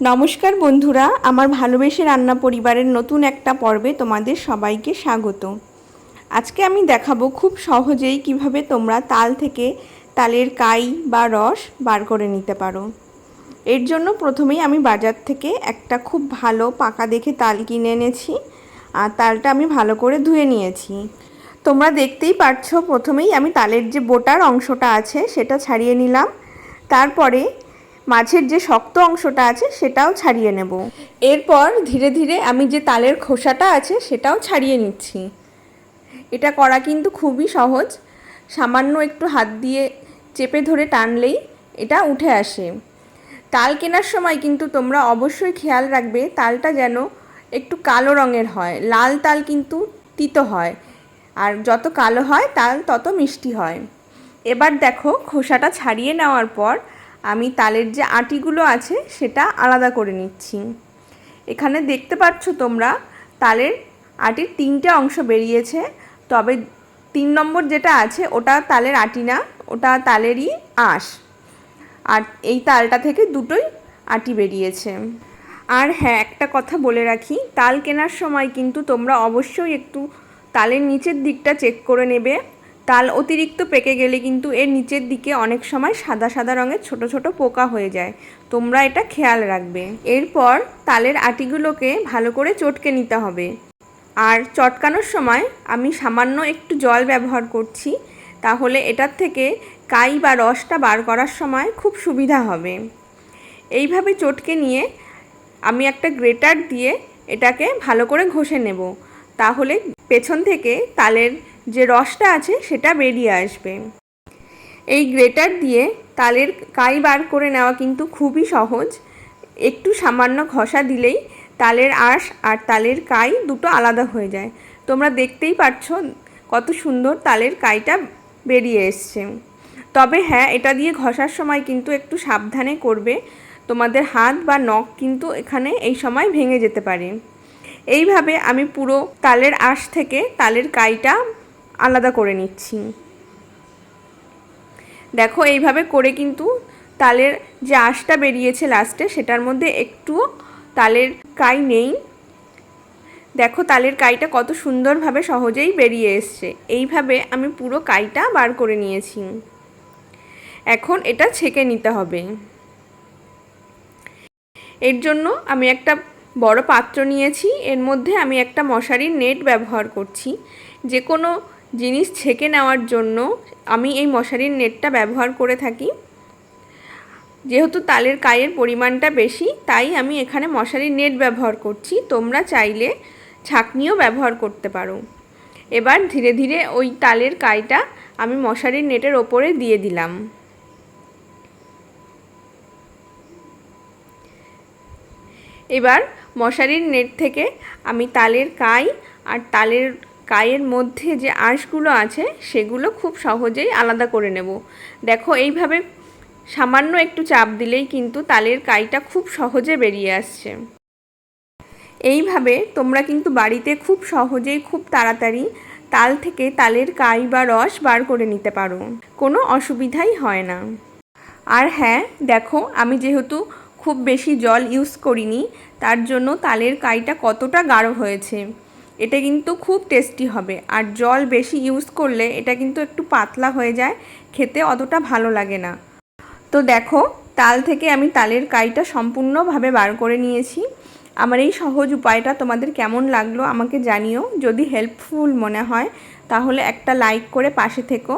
নমস্কার বন্ধুরা, আমার ভালোবেসে রান্না পরিবারের নতুন একটা পর্বে তোমাদের সবাইকে স্বাগত। আজকে আমি দেখাবো খুব সহজেই কীভাবে তোমরা তাল থেকে তালের কাই বা রস বার করে নিতে পারো। এর জন্য প্রথমেই আমি বাজার থেকে একটা খুব ভালো পাকা দেখে তাল কিনে এনেছি, আর তালটা আমি ভালো করে ধুয়ে নিয়েছি। তোমরা দেখতেই পাচ্ছ প্রথমেই আমি তালের যে বোটার অংশটা আছে সেটা ছাড়িয়ে নিলাম। তারপরে মাঝের যে শক্ত অংশটা আছে সেটাও ছাড়িয়ে নেব। এরপর ধীরে ধীরে আমি যে তালের খোসাটা আছে সেটাও ছাড়িয়ে নিচ্ছি। এটা করা কিন্তু খুবই সহজ। সামান্য একটু হাত দিয়ে চেপে ধরে টানলেই এটা উঠে আসে। তাল কেনার সময় কিন্তু তোমরা অবশ্যই খেয়াল রাখবে তালটা যেন একটু কালো রঙের হয়। লাল তাল কিন্তু তিতো হয়। আর যত কালো হয় তাল তত মিষ্টি হয়। এবার দেখো খোসাটা ছাড়িয়ে নেওয়ার পর আমি তালের যে আটিগুলো আছে সেটা আলাদা করে নিচ্ছি। এখানে দেখতে পাচ্ছ তোমরা, তালের আটির তিনটে অংশ বেরিয়েছে, তবে তিন নম্বর যেটা আছে ওটা তালের আটি না, ওটা তালেরই আঁশ। আর এই তালটা থেকে দুটোই আটি বেরিয়েছে। আর হ্যাঁ একটা কথা বলে রাখি, তাল কেনার সময় কিন্তু তোমরা অবশ্যই একটু তালের নিচের দিকটা চেক করে নেবে। তাল অতিরিক্ত পেকে গেলে কিন্তু এর নিচের দিকে অনেক সময় সাদা সাদা রঙের ছোট ছোট পোকা হয়ে যায়। তোমরা এটা খেয়াল রাখবে। এরপর তালের আটিগুলোকে ভালো করে চটকে নিতে হবে। আর চটকানোর সময় আমি সামান্য একটু জল ব্যবহার করছি। তাহলে এটার থেকে কাই বা রসটা বার করার সময় খুব সুবিধা হবে। এইভাবে চটকে নিয়ে আমি একটা গ্রেটার দিয়ে এটাকে ভালো করে ঘষে নেব। তাহলে পেছন থেকে তালের যে রসটা আছে সেটা বেরিয়ে আসবে। এই গ্রেটার দিয়ে তালের কাই বার করে নেওয়া কিন্তু খুবই সহজ। একটু সামান্য ঘষা দিলেই তালের আঁশ আর তালের কাই দুটো আলাদা হয়ে যায়। তোমরা দেখতেই পাচ্ছ কত সুন্দর তালের কাইটা বেরিয়ে এসছে। তবে হ্যাঁ এটা দিয়ে ঘষার সময় কিন্তু একটু সাবধানে করবে। তোমাদের হাত বা নখ কিন্তু এখানে এই সময় ভেঙে যেতে পারে। এইভাবে আমি পুরো তালের আঁশ থেকে তালের কাইটা আলাদা করে নিচ্ছি। দেখো, এইভাবে করে কিন্তু তালের যে আঁশটা বেরিয়েছে লাস্টে সেটার মধ্যে একটুও তালের কাই নেই। দেখো, তালের কাইটা কত সুন্দরভাবে সহজেই বেরিয়ে এসছে। এইভাবে আমি পুরো কাইটা বার করে নিয়েছি। এখন এটা ছেঁকে নিতে হবে। এর জন্য আমি একটা বড় পাত্র নিয়েছি। এর মধ্যে আমি একটা মশারির নেট ব্যবহার করছি। যে কোনো জিনিস ছেঁকে নেওয়ার জন্য আমি এই মশারির নেটটা ব্যবহার করে থাকি। যেহেতু তালের কায়ের পরিমাণটা বেশি, তাই আমি এখানে মশারির নেট ব্যবহার করছি। তোমরা চাইলে ছাকনিও ব্যবহার করতে পারো। এবার ধীরে ধীরে ওই তালের কাইটা আমি মশারির নেটের ওপরে দিয়ে দিলাম। এবার মশারির নেট থেকে আমি তালের কাই আর তালের কায়ের মধ্যে যে আঁশগুলো আছে, সেগুলো খুব সহজেই আলাদা করে নেব। দেখো, এইভাবে সামান্য একটু চাপ দিলেই কিন্তু তালের কাইটা খুব সহজে বেরিয়ে আসছে। এইভাবে তোমরা কিন্তু বাড়িতে খুব সহজেই খুব তাড়াতাড়ি তাল থেকে তালের কাই বা রস বার করে নিতে পারো। কোনো অসুবিধাই হয় না। আর হ্যাঁ দেখো, আমি যেহেতু খুব বেশি জল ইউজ করিনি, তার জন্য তালের কাইটা কতটা গাঢ় হয়েছে। এটা কিন্তু খুব টেস্টি হবে। আর জল বেশি ইউজ করলে এটা কিন্তু একটু পাতলা হয়ে যায়, খেতে অতটা ভালো লাগে না। তো দেখো, তাল থেকে আমি তালের কাইটা সম্পূর্ণভাবে বার করে নিয়েছি। আমার এই সহজ উপায়টা তোমাদের কেমন লাগল আমাকে জানিও। যদি হেল্পফুল মনে হয়, তাহলে একটা লাইক করে পাশে থেকো।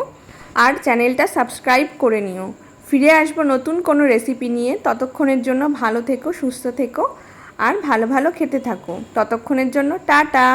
আর চ্যানেলটা সাবস্ক্রাইব করে নিও। ফিরে আসব নতুন কোনো রেসিপি নিয়ে। ততক্ষণের জন্য ভালো থেকো, সুস্থ থেকো। আর ভালো ভালো খেতে থাকো। ততক্ষণের জন্য টাটা।